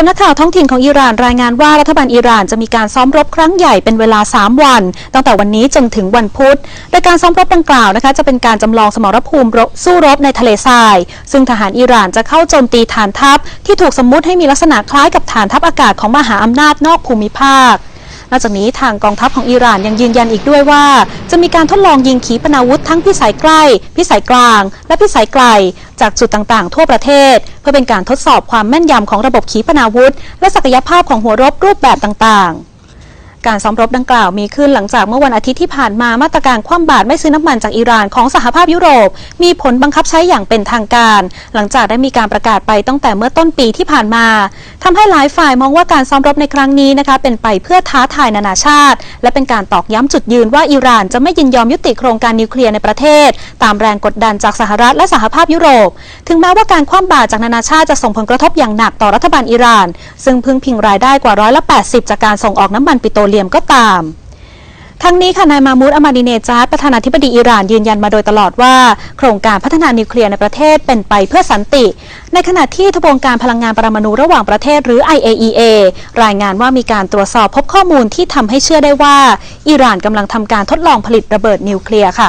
สำนักข่าวท้องถิ่นของอิหร่านรายงานว่ารัฐบาลอิหร่านจะมีการซ้อมรบครั้งใหญ่เป็นเวลา 3 วัน ตั้งแต่วันนี้จนถึงวันพุธโดยการซ้อมรบดังกล่าวนะคะจะเป็นการจำลองสมรภูมิรบสู้รบในทะเลทราย ซึ่งทหารอิหร่านจะเข้าโจมตีฐานทัพ ที่ถูกสมมุติให้มีลักษณะคล้ายกับฐานทัพอากาศของมหาอำนาจนอกภูมิภาค นอกจากนี้ทางกองทัพของอิหร่านยังยืนยันอีกด้วยว่า จะมีการทดลองยิงขีปนาวุธทั้งพิสัยใกล้ พิสัยกลาง และพิสัยไกล จากจุดต่างๆ ทั่วประเทศ เพื่อเป็นการทดสอบความแม่นยำของระบบขีปนาวุธ และศักยภาพของหัวรบรูปแบบต่างๆ การซ้อมรบดังกล่าวมีขึ้นหลังจากเมื่อวันอาทิตย์ที่ผ่านมามาตรการคว่ำบาตรไม่ซื้อน้ำมันจากอิหร่านของสหภาพยุโรป มีผลบังคับใช้อย่างเป็นทางการ หลังจากได้มีการประกาศไปตั้งแต่เมื่อต้นปีที่ผ่านมาทำให้หลายฝ่ายมองว่าการซ้อมรบในครั้งนี้นะคะเป็นไปเพื่อท้าทายนานาชาติ และเป็นการตอกย้ำจุดยืนว่าอิหร่านจะไม่ยินยอมยุติโครงการนิวเคลียร์ในประเทศ ตามแรงกดดันจากสหรัฐและสหภาพยุโรป ถึงแม้ว่าการคว่ำบาตรจากนานาชาติจะส่งผลกระทบอย่างหนักต่อรัฐบาลอิหร่าน ซึ่งพึ่งพิงรายได้กว่าร้อยละ80 จากการส่งออกน้ำมันปิโตรเลียมก็ตาม ทั้งนี้ค่ะนายมามูดอามาดีเนจาร์ประธานาธิบดีอิหร่านยืนยันมาโดยตลอดว่า โครงการพัฒนานิวเคลียร์ในประเทศเป็นไปเพื่อสันติ ในขณะที่ทบวงการพลังงานปรมาณูระหว่างประเทศหรือ IAEA รายงานว่ามีการตรวจสอบพบข้อมูลที่ทำให้เชื่อได้ว่าอิหร่านกำลังทำการทดลองผลิตระเบิดนิวเคลียร์ค่ะ